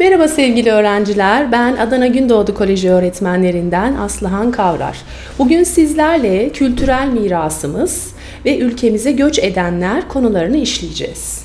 Merhaba sevgili öğrenciler. Ben Adana Gündoğdu Koleji öğretmenlerinden Aslıhan Kavrar. Bugün sizlerle kültürel mirasımız ve ülkemize göç edenler konularını işleyeceğiz.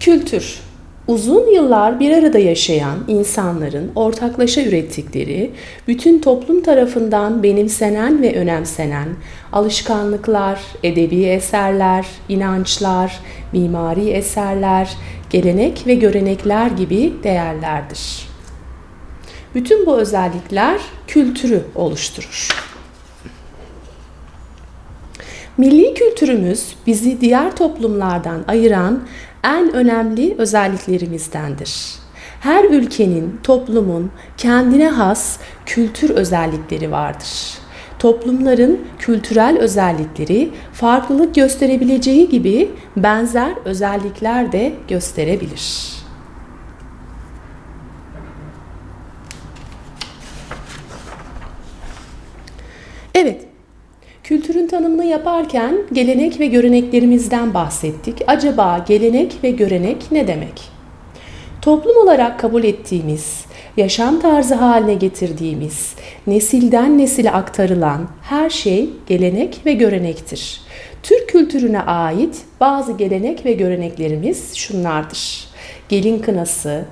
Kültür Uzun yıllar bir arada yaşayan insanların ortaklaşa ürettikleri, bütün toplum tarafından benimsenen ve önemsenen alışkanlıklar, edebi eserler, inançlar, mimari eserler, gelenek ve görenekler gibi değerlerdir. Bütün bu özellikler kültürü oluşturur. Milli kültürümüz bizi diğer toplumlardan ayıran en önemli özelliklerimizdendir. Her ülkenin, toplumun kendine has kültür özellikleri vardır. Toplumların kültürel özellikleri farklılık gösterebileceği gibi benzer özellikler de gösterebilir. Evet, Kültürün tanımını yaparken gelenek ve göreneklerimizden bahsettik. Acaba gelenek ve görenek ne demek? Toplum olarak kabul ettiğimiz, yaşam tarzı haline getirdiğimiz, nesilden nesile aktarılan her şey gelenek ve görenektir. Türk kültürüne ait bazı gelenek ve göreneklerimiz şunlardır. Gelin kınası,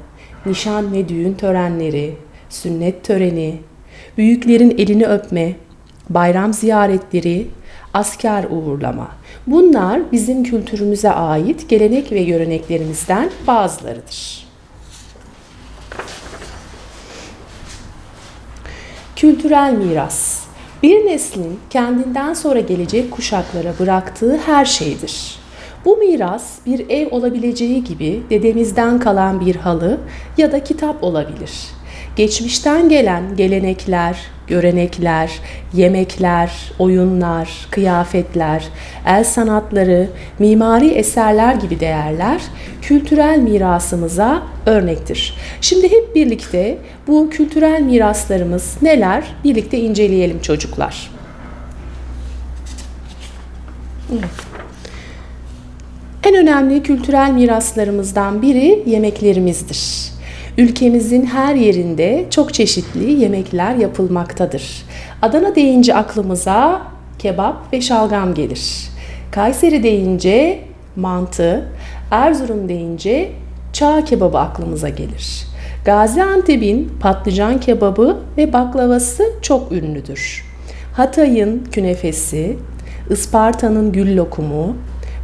nişan ve düğün törenleri, sünnet töreni, büyüklerin elini öpme, bayram ziyaretleri, asker uğurlama. Bunlar bizim kültürümüze ait gelenek ve göreneklerimizden bazılarıdır. Kültürel miras bir neslin kendinden sonra gelecek kuşaklara bıraktığı her şeydir. Bu miras bir ev olabileceği gibi dedemizden kalan bir halı ya da kitap olabilir. Geçmişten gelen gelenekler, görenekler, yemekler, oyunlar, kıyafetler, el sanatları, mimari eserler gibi değerler kültürel mirasımıza örnektir. Şimdi hep birlikte bu kültürel miraslarımız neler birlikte inceleyelim çocuklar. En önemli kültürel miraslarımızdan biri yemeklerimizdir. Ülkemizin her yerinde çok çeşitli yemekler yapılmaktadır. Adana deyince aklımıza kebap ve şalgam gelir. Kayseri deyince mantı, Erzurum deyince çağ kebabı aklımıza gelir. Gaziantep'in patlıcan kebabı ve baklavası çok ünlüdür. Hatay'ın künefesi, Isparta'nın gül lokumu,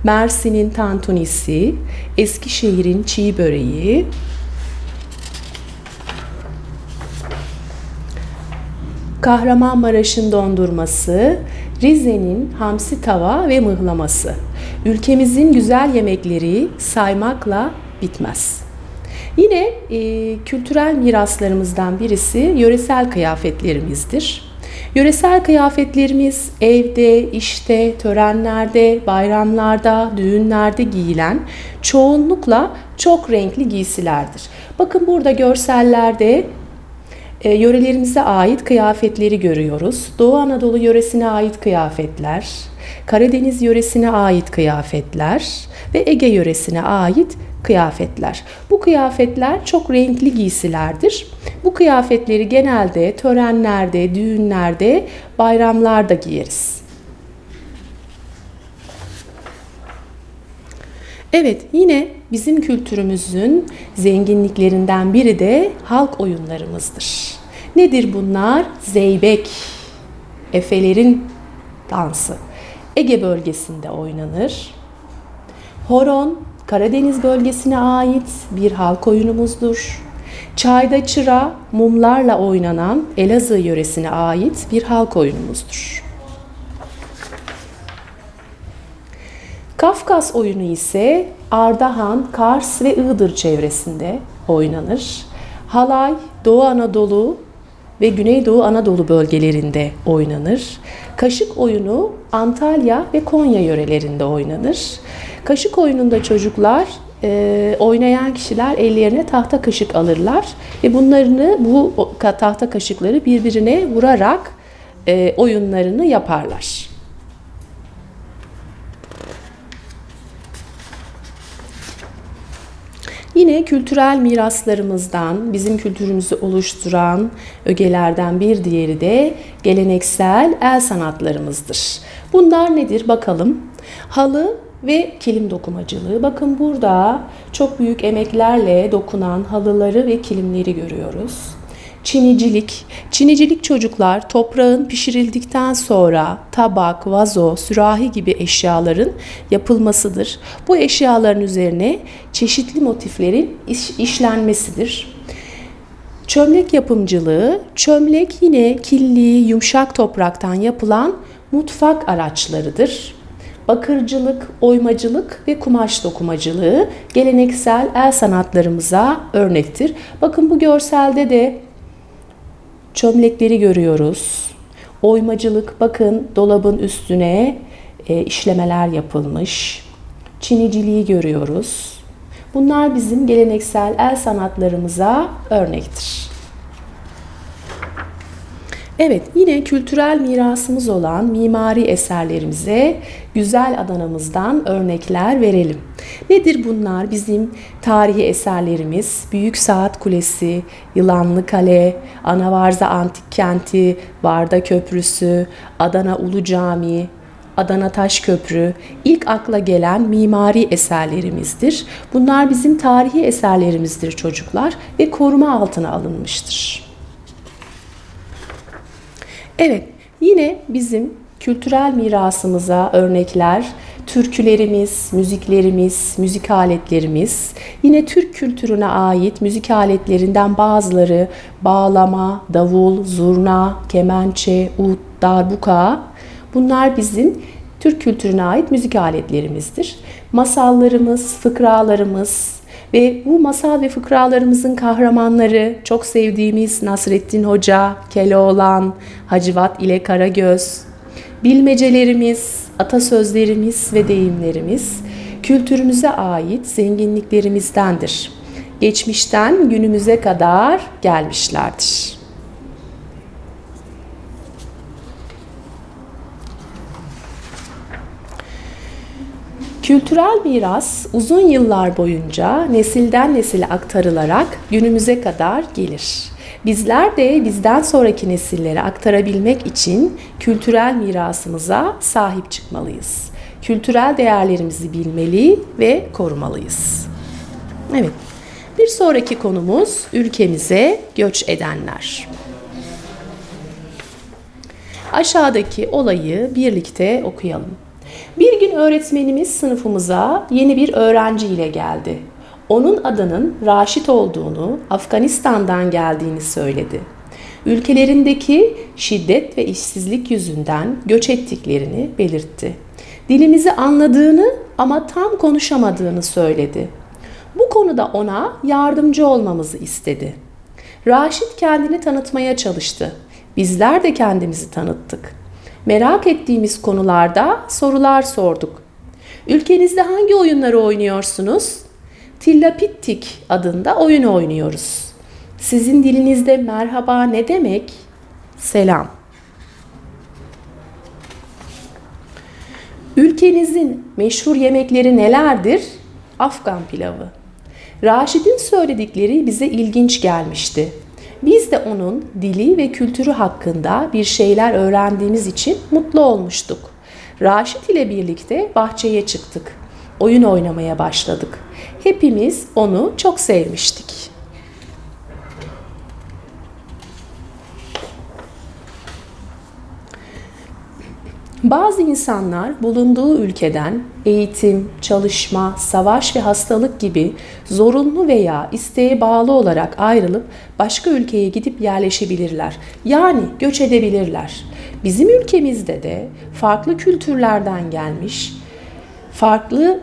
Mersin'in tantunisi, Eskişehir'in çiğ böreği, Kahramanmaraş'ın dondurması, Rize'nin hamsi tava ve mıhlaması. Ülkemizin güzel yemekleri saymakla bitmez. Yine e, kültürel miraslarımızdan birisi yöresel kıyafetlerimizdir. Yöresel kıyafetlerimiz evde, işte, törenlerde, bayramlarda, düğünlerde giyilen çoğunlukla çok renkli giysilerdir. Bakın burada görsellerde e, yörelerimize ait kıyafetleri görüyoruz. Doğu Anadolu yöresine ait kıyafetler, Karadeniz yöresine ait kıyafetler ve Ege yöresine ait kıyafetler. Bu kıyafetler çok renkli giysilerdir. Bu kıyafetleri genelde törenlerde, düğünlerde, bayramlarda giyeriz. Evet, yine bizim kültürümüzün zenginliklerinden biri de halk oyunlarımızdır. Nedir bunlar? Zeybek, Efelerin dansı. Ege bölgesinde oynanır. Horon, Karadeniz bölgesine ait bir halk oyunumuzdur. Çayda çıra, mumlarla oynanan Elazığ yöresine ait bir halk oyunumuzdur. Kafkas oyunu ise Ardahan, Kars ve Iğdır çevresinde oynanır. Halay, Doğu Anadolu ve Güneydoğu Anadolu bölgelerinde oynanır. Kaşık oyunu Antalya ve Konya yörelerinde oynanır. Kaşık oyununda çocuklar e, oynayan kişiler ellerine tahta kaşık alırlar ve bunlarını bu tahta kaşıkları birbirine vurarak e, oyunlarını yaparlar. Yine kültürel miraslarımızdan, bizim kültürümüzü oluşturan ögelerden bir diğeri de geleneksel el sanatlarımızdır. Bunlar nedir bakalım. Halı ve kilim dokumacılığı. Bakın burada çok büyük emeklerle dokunan halıları ve kilimleri görüyoruz. Çinicilik. Çinicilik çocuklar toprağın pişirildikten sonra tabak, vazo, sürahi gibi eşyaların yapılmasıdır. Bu eşyaların üzerine çeşitli motiflerin iş, işlenmesidir. Çömlek yapımcılığı, çömlek yine killi, yumuşak topraktan yapılan mutfak araçlarıdır. Bakırcılık, oymacılık ve kumaş dokumacılığı geleneksel el sanatlarımıza örnektir. Bakın bu görselde de çömlekleri görüyoruz. Oymacılık bakın dolabın üstüne e, işlemeler yapılmış. Çiniciliği görüyoruz. Bunlar bizim geleneksel el sanatlarımıza örnektir. Evet, yine kültürel mirasımız olan mimari eserlerimize güzel Adana'mızdan örnekler verelim. Nedir bunlar? Bizim tarihi eserlerimiz Büyük Saat Kulesi, Yılanlı Kale, Anavarza Antik Kenti, Varda Köprüsü, Adana Ulu Camii, Adana Taş Köprü ilk akla gelen mimari eserlerimizdir. Bunlar bizim tarihi eserlerimizdir çocuklar ve koruma altına alınmıştır. Evet, yine bizim kültürel mirasımıza örnekler türkülerimiz, müziklerimiz, müzik aletlerimiz, yine Türk kültürüne ait müzik aletlerinden bazıları bağlama, davul, zurna, kemençe, ud, darbuka. Bunlar bizim Türk kültürüne ait müzik aletlerimizdir. Masallarımız, fıkralarımız, ve bu masal ve fıkralarımızın kahramanları çok sevdiğimiz Nasrettin Hoca, Keloğlan, Hacivat ile Karagöz, bilmecelerimiz, atasözlerimiz ve deyimlerimiz kültürümüze ait zenginliklerimizdendir. Geçmişten günümüze kadar gelmişlerdir. Kültürel miras uzun yıllar boyunca nesilden nesile aktarılarak günümüze kadar gelir. Bizler de bizden sonraki nesillere aktarabilmek için kültürel mirasımıza sahip çıkmalıyız. Kültürel değerlerimizi bilmeli ve korumalıyız. Evet. Bir sonraki konumuz ülkemize göç edenler. Aşağıdaki olayı birlikte okuyalım. Bir gün öğretmenimiz sınıfımıza yeni bir öğrenci ile geldi. Onun adının Raşit olduğunu, Afganistan'dan geldiğini söyledi. Ülkelerindeki şiddet ve işsizlik yüzünden göç ettiklerini belirtti. Dilimizi anladığını ama tam konuşamadığını söyledi. Bu konuda ona yardımcı olmamızı istedi. Raşit kendini tanıtmaya çalıştı. Bizler de kendimizi tanıttık. Merak ettiğimiz konularda sorular sorduk. Ülkenizde hangi oyunları oynuyorsunuz? Tillapittik adında oyun oynuyoruz. Sizin dilinizde merhaba ne demek? Selam. Ülkenizin meşhur yemekleri nelerdir? Afgan pilavı. Raşid'in söyledikleri bize ilginç gelmişti. Biz de onun dili ve kültürü hakkında bir şeyler öğrendiğimiz için mutlu olmuştuk. Raşit ile birlikte bahçeye çıktık. Oyun oynamaya başladık. Hepimiz onu çok sevmiştik. Bazı insanlar bulunduğu ülkeden eğitim, çalışma, savaş ve hastalık gibi zorunlu veya isteğe bağlı olarak ayrılıp başka ülkeye gidip yerleşebilirler. Yani göç edebilirler. Bizim ülkemizde de farklı kültürlerden gelmiş, farklı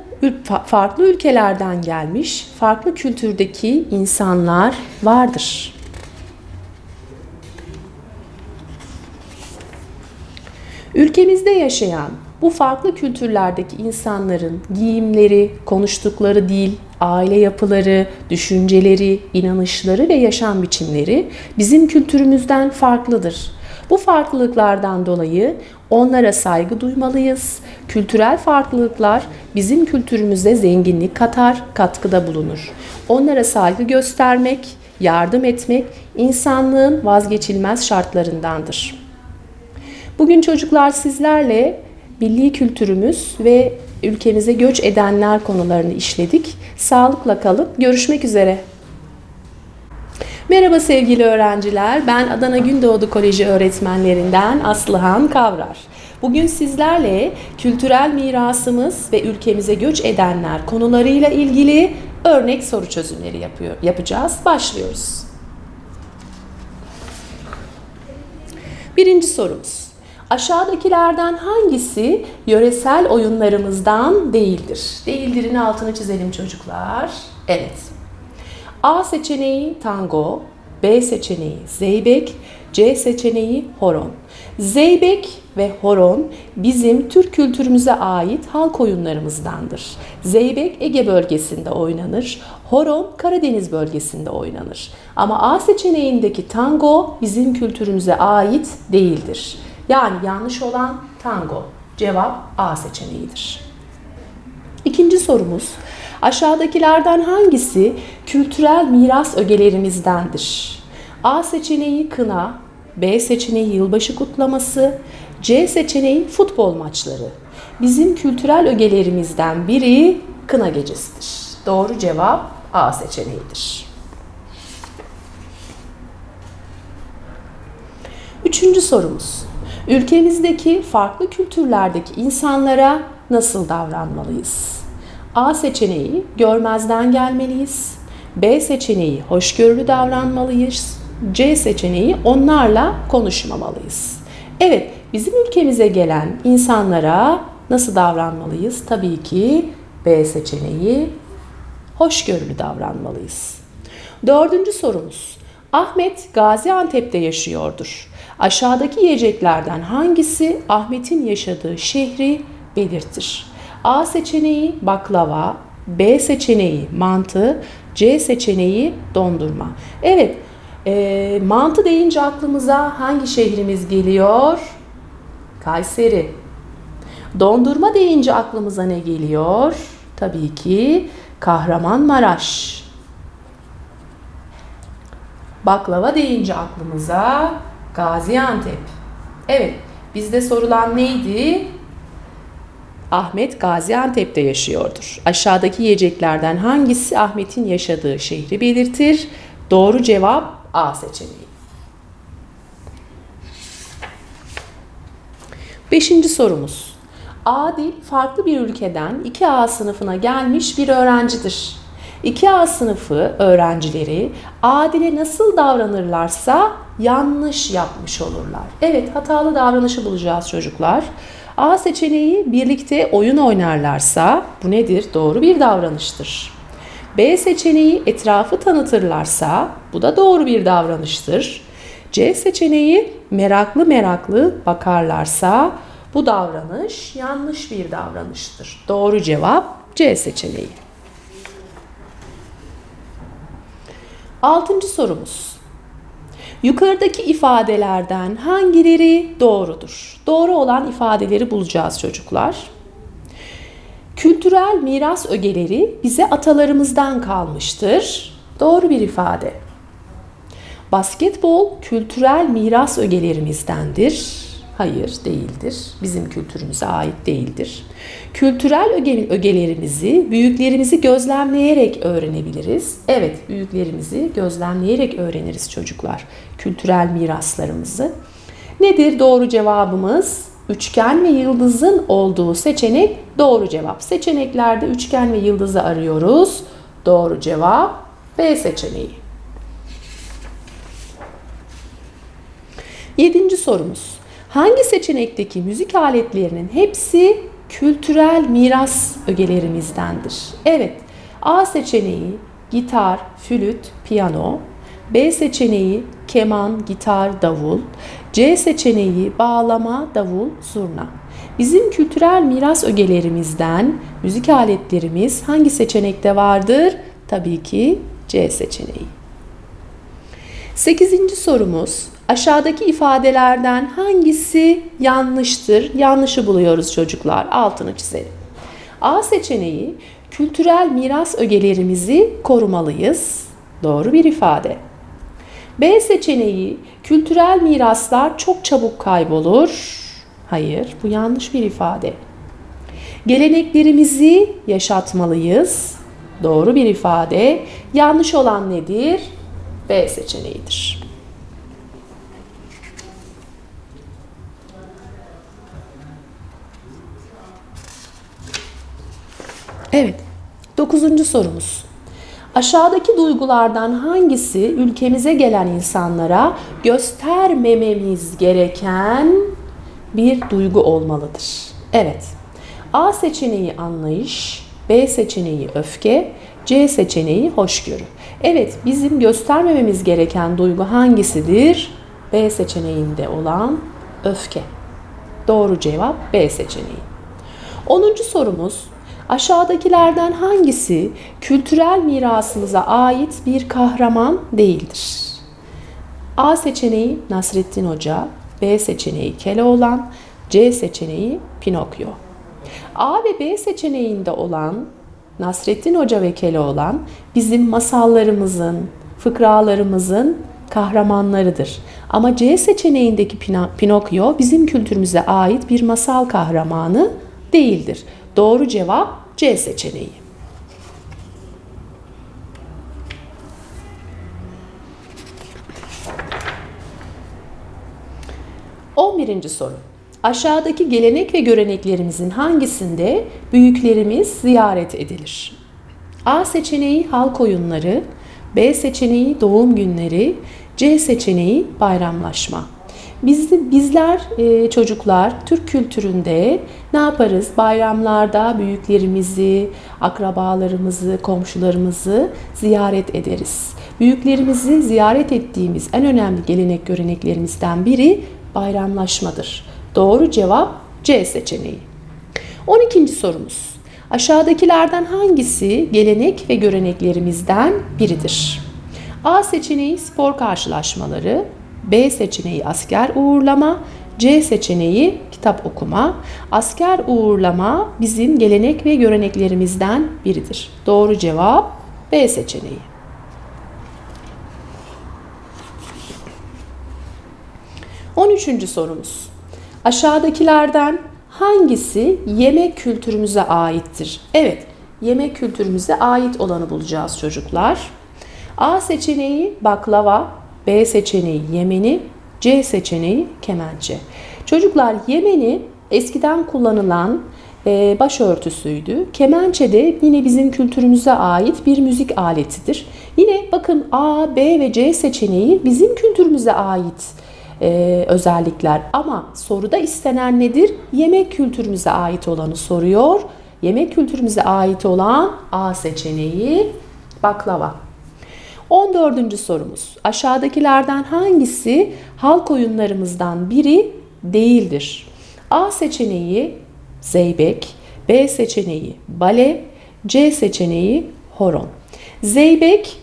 farklı ülkelerden gelmiş, farklı kültürdeki insanlar vardır. Ülkemizde yaşayan bu farklı kültürlerdeki insanların giyimleri, konuştukları dil, aile yapıları, düşünceleri, inanışları ve yaşam biçimleri bizim kültürümüzden farklıdır. Bu farklılıklardan dolayı Onlara saygı duymalıyız. Kültürel farklılıklar bizim kültürümüze zenginlik katar, katkıda bulunur. Onlara saygı göstermek, yardım etmek insanlığın vazgeçilmez şartlarındandır. Bugün çocuklar sizlerle milli kültürümüz ve ülkemize göç edenler konularını işledik. Sağlıkla kalıp görüşmek üzere. Merhaba sevgili öğrenciler. Ben Adana Gündoğdu Koleji öğretmenlerinden Aslıhan Kavrar. Bugün sizlerle kültürel mirasımız ve ülkemize göç edenler konularıyla ilgili örnek soru çözümleri yapıyor, yapacağız. Başlıyoruz. Birinci sorumuz. Aşağıdakilerden hangisi yöresel oyunlarımızdan değildir? Değildirin altını çizelim çocuklar. Evet. A seçeneği tango, B seçeneği zeybek, C seçeneği horon. Zeybek ve horon bizim Türk kültürümüze ait halk oyunlarımızdandır. Zeybek Ege bölgesinde oynanır, horon Karadeniz bölgesinde oynanır. Ama A seçeneğindeki tango bizim kültürümüze ait değildir. Yani yanlış olan tango. Cevap A seçeneğidir. İkinci sorumuz. Aşağıdakilerden hangisi kültürel miras ögelerimizdendir? A seçeneği kına, B seçeneği yılbaşı kutlaması, C seçeneği futbol maçları. Bizim kültürel ögelerimizden biri kına gecesidir. Doğru cevap A seçeneğidir. Üçüncü sorumuz. Ülkemizdeki farklı kültürlerdeki insanlara nasıl davranmalıyız? A seçeneği görmezden gelmeliyiz. B seçeneği hoşgörülü davranmalıyız. C seçeneği onlarla konuşmamalıyız. Evet, bizim ülkemize gelen insanlara nasıl davranmalıyız? Tabii ki B seçeneği hoşgörülü davranmalıyız. Dördüncü sorumuz. Ahmet Gaziantep'te yaşıyordur. Aşağıdaki yiyeceklerden hangisi Ahmet'in yaşadığı şehri belirtir? A seçeneği baklava, B seçeneği mantı, C seçeneği dondurma. Evet, e, mantı deyince aklımıza hangi şehrimiz geliyor? Kayseri. Dondurma deyince aklımıza ne geliyor? Tabii ki Kahramanmaraş. Baklava deyince aklımıza Gaziantep. Evet, bizde sorulan neydi? Ahmet Gaziantep'te yaşıyordur. Aşağıdaki yiyeceklerden hangisi Ahmet'in yaşadığı şehri belirtir? Doğru cevap A seçeneği. Beşinci sorumuz. Adil farklı bir ülkeden 2A sınıfına gelmiş bir öğrencidir. 2A sınıfı öğrencileri Adil'e nasıl davranırlarsa yanlış yapmış olurlar. Evet hatalı davranışı bulacağız çocuklar. A seçeneği birlikte oyun oynarlarsa bu nedir? Doğru bir davranıştır. B seçeneği etrafı tanıtırlarsa bu da doğru bir davranıştır. C seçeneği meraklı meraklı bakarlarsa bu davranış yanlış bir davranıştır. Doğru cevap C seçeneği. Altıncı sorumuz. Yukarıdaki ifadelerden hangileri doğrudur? Doğru olan ifadeleri bulacağız çocuklar. Kültürel miras ögeleri bize atalarımızdan kalmıştır. Doğru bir ifade. Basketbol kültürel miras ögelerimizdendir. Hayır değildir. Bizim kültürümüze ait değildir. Kültürel öge, ögelerimizi, büyüklerimizi gözlemleyerek öğrenebiliriz. Evet, büyüklerimizi gözlemleyerek öğreniriz çocuklar. Kültürel miraslarımızı. Nedir doğru cevabımız? Üçgen ve yıldızın olduğu seçenek doğru cevap. Seçeneklerde üçgen ve yıldızı arıyoruz. Doğru cevap B seçeneği. Yedinci sorumuz. Hangi seçenekteki müzik aletlerinin hepsi kültürel miras ögelerimizdendir? Evet, A seçeneği gitar, flüt, piyano, B seçeneği keman, gitar, davul, C seçeneği bağlama, davul, zurna. Bizim kültürel miras ögelerimizden müzik aletlerimiz hangi seçenekte vardır? Tabii ki C seçeneği. Sekizinci sorumuz Aşağıdaki ifadelerden hangisi yanlıştır? Yanlışı buluyoruz çocuklar. Altını çizelim. A seçeneği kültürel miras ögelerimizi korumalıyız. Doğru bir ifade. B seçeneği kültürel miraslar çok çabuk kaybolur. Hayır, bu yanlış bir ifade. Geleneklerimizi yaşatmalıyız. Doğru bir ifade. Yanlış olan nedir? B seçeneğidir. Evet. Dokuzuncu sorumuz. Aşağıdaki duygulardan hangisi ülkemize gelen insanlara göstermememiz gereken bir duygu olmalıdır? Evet. A seçeneği anlayış, B seçeneği öfke, C seçeneği hoşgörü. Evet, bizim göstermememiz gereken duygu hangisidir? B seçeneğinde olan öfke. Doğru cevap B seçeneği. 10. sorumuz Aşağıdakilerden hangisi kültürel mirasımıza ait bir kahraman değildir? A seçeneği Nasrettin Hoca, B seçeneği Keloğlan, C seçeneği Pinokyo. A ve B seçeneğinde olan Nasrettin Hoca ve Keloğlan bizim masallarımızın, fıkralarımızın kahramanlarıdır. Ama C seçeneğindeki Pinokyo bizim kültürümüze ait bir masal kahramanı değildir. Doğru cevap C seçeneği. On birinci soru. Aşağıdaki gelenek ve göreneklerimizin hangisinde büyüklerimiz ziyaret edilir? A seçeneği halk oyunları, B seçeneği doğum günleri, C seçeneği bayramlaşma. Biz, bizler e, çocuklar Türk kültüründe ne yaparız? Bayramlarda büyüklerimizi, akrabalarımızı, komşularımızı ziyaret ederiz. Büyüklerimizi ziyaret ettiğimiz en önemli gelenek göreneklerimizden biri bayramlaşmadır. Doğru cevap C seçeneği. 12. sorumuz. Aşağıdakilerden hangisi gelenek ve göreneklerimizden biridir? A seçeneği spor karşılaşmaları, B seçeneği asker uğurlama, C seçeneği kitap okuma. Asker uğurlama bizim gelenek ve göreneklerimizden biridir. Doğru cevap B seçeneği. On üçüncü sorumuz. Aşağıdakilerden hangisi yemek kültürümüze aittir? Evet, yemek kültürümüze ait olanı bulacağız çocuklar. A seçeneği baklava, B seçeneği Yemeni, C seçeneği kemençe. Çocuklar Yemeni eskiden kullanılan e, başörtüsüydü. Kemençe de yine bizim kültürümüze ait bir müzik aletidir. Yine bakın A, B ve C seçeneği bizim kültürümüze ait e, özellikler. Ama soruda istenen nedir? Yemek kültürümüze ait olanı soruyor. Yemek kültürümüze ait olan A seçeneği baklava. 14. sorumuz. Aşağıdakilerden hangisi halk oyunlarımızdan biri değildir? A seçeneği zeybek, B seçeneği bale, C seçeneği horon. Zeybek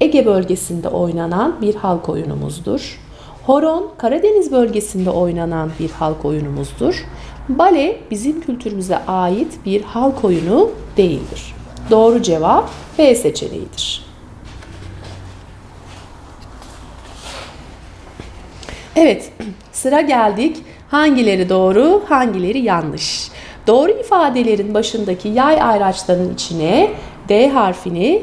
Ege bölgesinde oynanan bir halk oyunumuzdur. Horon Karadeniz bölgesinde oynanan bir halk oyunumuzdur. Bale bizim kültürümüze ait bir halk oyunu değildir. Doğru cevap B seçeneğidir. Evet, sıra geldik. Hangileri doğru, hangileri yanlış? Doğru ifadelerin başındaki yay ayraçlarının içine D harfini,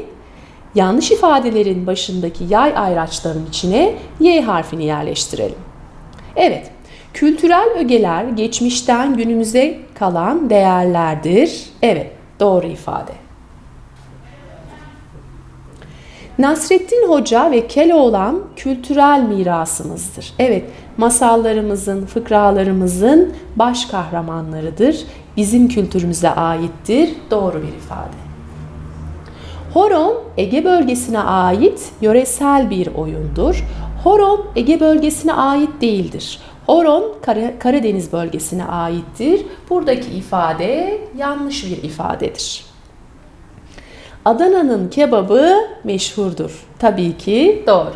yanlış ifadelerin başındaki yay ayraçlarının içine Y harfini yerleştirelim. Evet, kültürel ögeler geçmişten günümüze kalan değerlerdir. Evet, doğru ifade. Nasrettin Hoca ve Keloğlan kültürel mirasımızdır. Evet, masallarımızın, fıkralarımızın baş kahramanlarıdır. Bizim kültürümüze aittir. Doğru bir ifade. Horon Ege bölgesine ait yöresel bir oyundur. Horon Ege bölgesine ait değildir. Horon Karadeniz bölgesine aittir. Buradaki ifade yanlış bir ifadedir. Adana'nın kebabı meşhurdur. Tabii ki doğru.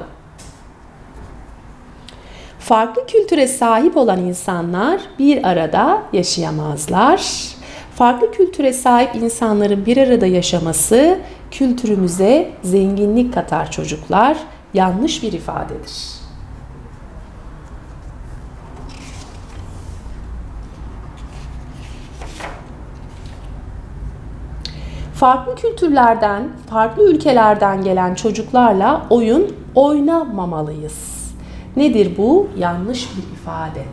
Farklı kültüre sahip olan insanlar bir arada yaşayamazlar. Farklı kültüre sahip insanların bir arada yaşaması kültürümüze zenginlik katar çocuklar. Yanlış bir ifadedir. Farklı kültürlerden, farklı ülkelerden gelen çocuklarla oyun oynamamalıyız. Nedir bu? Yanlış bir ifade.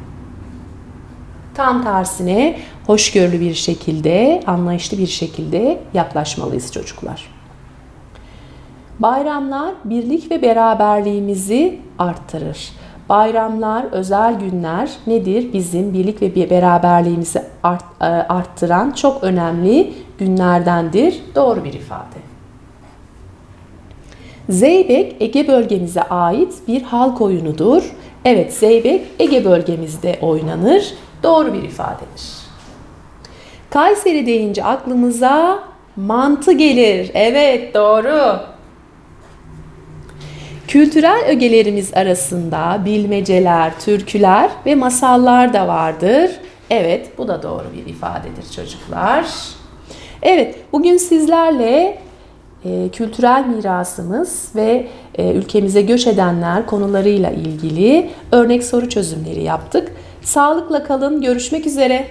Tam tersine hoşgörülü bir şekilde, anlayışlı bir şekilde yaklaşmalıyız çocuklar. Bayramlar birlik ve beraberliğimizi arttırır. Bayramlar, özel günler nedir? Bizim birlik ve beraberliğimizi art, e, arttıran çok önemli günlerdendir. Doğru bir ifade. Zeybek Ege bölgemize ait bir halk oyunudur. Evet, Zeybek Ege bölgemizde oynanır. Doğru bir ifadedir. Kayseri deyince aklımıza mantı gelir. Evet, doğru. Kültürel ögelerimiz arasında bilmeceler, türküler ve masallar da vardır. Evet, bu da doğru bir ifadedir çocuklar. Evet, bugün sizlerle e, kültürel mirasımız ve e, ülkemize göç edenler konularıyla ilgili örnek soru çözümleri yaptık. Sağlıkla kalın, görüşmek üzere.